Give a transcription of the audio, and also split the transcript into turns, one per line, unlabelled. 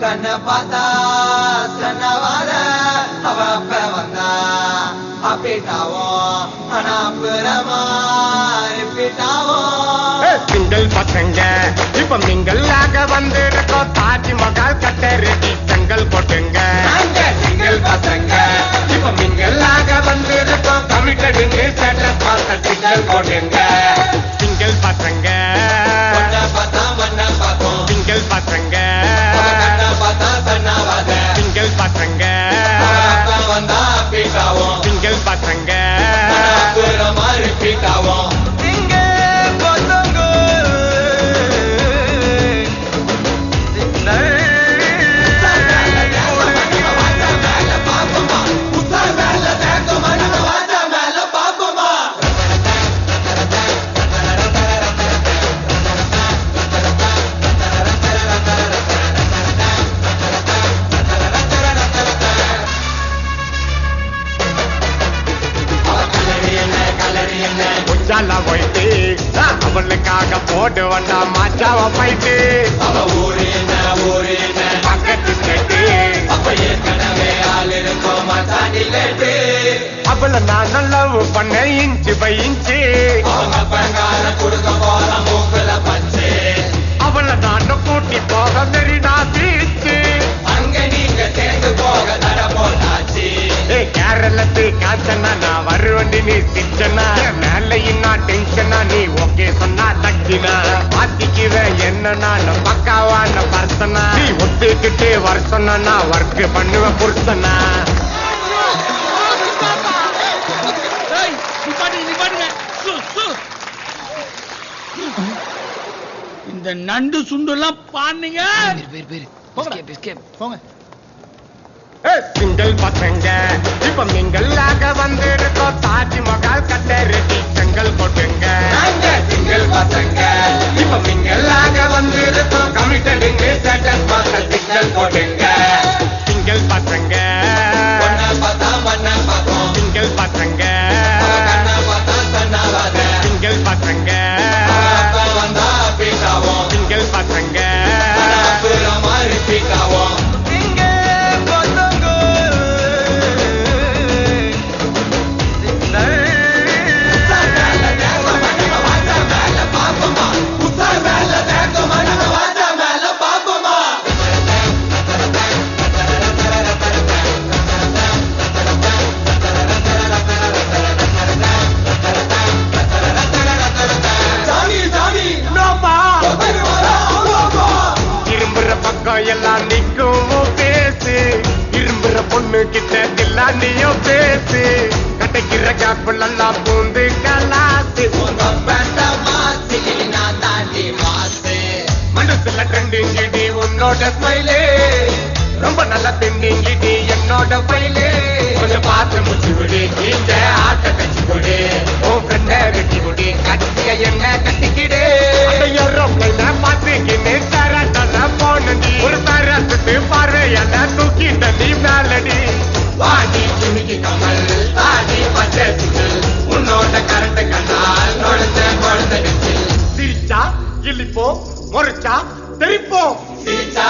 கண்ண பார்த்தா சன்னவாத அவ அப்ப வந்தா அப்பிட்டாவோ ஆனா புறமா ரிப்பீட்டாவும்
சிங்கிள் பசங்க இப்ப நீங்கள் மிங்கல்லாக வந்திருக்கோம். தாஜ்மஹால் கட்ட ரெடி செங்கல் கொட்டுங்க அவளுக்காக போட்டு வந்தா மாச்சாவ போயிட்டு
அவ ஊரு என்ன ஊரு என்ன
பக்கத்து கேட்டு
அப்ப ஏற்கனவே ஆள் இருக்கும் மச்சாண்டி லேட்டு
அவளை நான் லவ் பண்ண இன்ச்சு பை இன்ச்சு.
அவங்க பங்கால கொடுக்க போற மூக்குல பச்சு
அவள நான் கூட்டி போக சிச்சனா மேல இன்னா டென்ஷனா? நீ ஓகே சொன்னா லக்கினா மாத்திக்குவ என்ன நான் பக்காவான பர்சனா? நீ ஒத்துக்கிட்டு வருஷனா நான் ஒர்க் பண்ணுவ புருஷனா.
இந்த நண்டு சுண்டு எல்லாம் பாருங்க
சிங்கிள் பசங்க இப்ப மிங்கல்லாக வந்திருக்கோம் தாஜ்மஹால் கட்ட ரெடி செங்கல் கொட்டுங்க.
நாங்க சிங்கிள் பசங்க
இப்ப மிங்கல்லாக வந்திருக்கோம் கமிட்டடுங்க ஸ்டேட்டஸ் பார்த்த சிங்கல் போட்டுங்க. கட்டைக்கிற பூந்து கலாசு. மனசுல ட்ரெண்டிங்கிடி உன்னோட ஸ்மைலே ரொம்ப நல்ல திண்டிங்கிடி என்னோட பைலே இழிப்போம் முறைச்சா தெரிப்போம்
சிரிச்சா